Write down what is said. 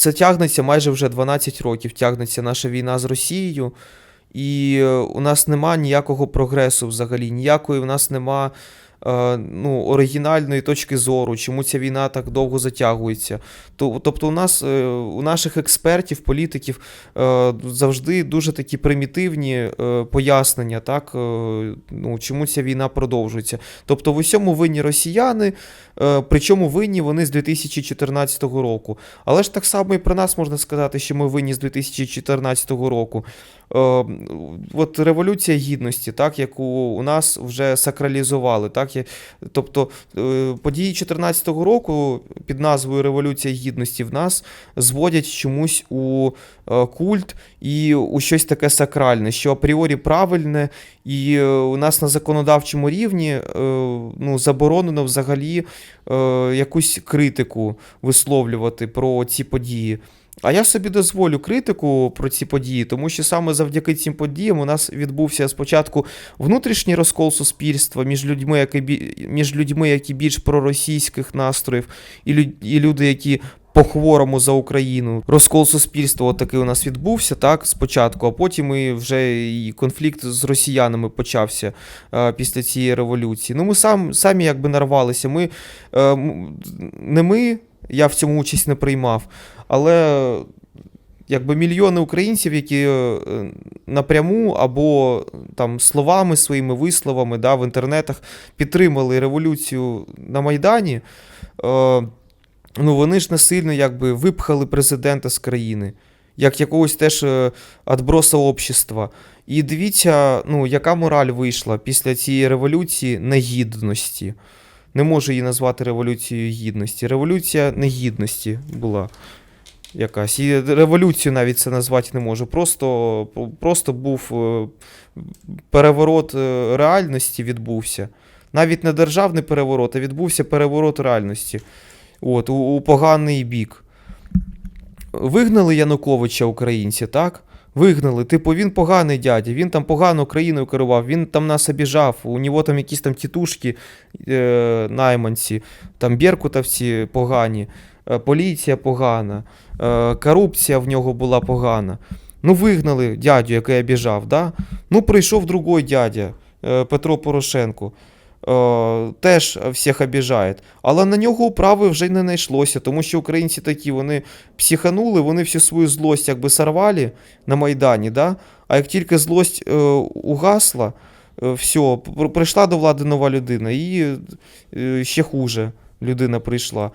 це тягнеться майже вже 12 років. Тягнеться наша війна з Росією. І е, у нас нема ніякого прогресу взагалі, ніякої в нас нема е, ну, оригінальної точки зору, чому ця війна так довго затягується. Тобто, у нас е, у наших експертів, політиків е, завжди дуже такі примітивні е, пояснення, так, е, ну, чому ця війна продовжується. Тобто, в усьому винні росіяни, е, причому винні вони з 2014 року. Але ж так само і про нас можна сказати, що ми винні з 2014 року. Е, от Революція Гідності, так, яку у нас вже сакралізували. Так, є- тобто е, події 2014 року під назвою Революція Гідності в нас зводять чомусь у е, культ і у щось таке сакральне, що апріорі правильне, і у нас на законодавчому рівні ну, заборонено взагалі якусь критику висловлювати про ці події. А я собі дозволю критику про ці події, тому що саме завдяки цим подіям у нас відбувся спочатку внутрішній розкол суспільства між людьми, які, між людьми, які більш проросійських настроїв, і, лю- і люди, які по-хворому за Україну. Розкол суспільства такий у нас відбувся, так, спочатку, а потім і вже і конфлікт з росіянами почався е, після цієї революції. Ну, ми сам, самі якби нарвалися. Ми, е, не ми, я в цьому участь не приймав, але якби мільйони українців, які е, напряму або там словами своїми висловами да, в інтернетах підтримали революцію на Майдані. Е, ну, вони ж насильно якби випхали президента з країни, як якогось теж е, отброса общества. І дивіться, ну, яка мораль вийшла після цієї революції негідності. Не можу її назвати революцією гідності. Революція негідності була якась. І революцію навіть це назвати не можу. Просто, просто був е, переворот е, реальності відбувся. Навіть не державний переворот, а відбувся переворот реальності. От, у, у поганий бік. Вигнали Януковича українці, так? Вигнали. Типу, він поганий дядя, він там погано Україною керував, він там нас обіжав, у нього там якісь там тітушки е, найманці, там беркутовці погані, е, поліція погана, е, корупція в нього була погана. Ну, вигнали дядю, який обіжав, да? Ну, прийшов другой дядя, е, Петро Порошенко. Е, теж всіх обіжає. Але на нього управи вже не знайшлося, тому що українці такі, вони психанули, вони всю свою злость якби сорвали на Майдані, да? а як тільки злость е, угасла, е, все, пр- прийшла до влади нова людина, і е, ще хуже людина прийшла.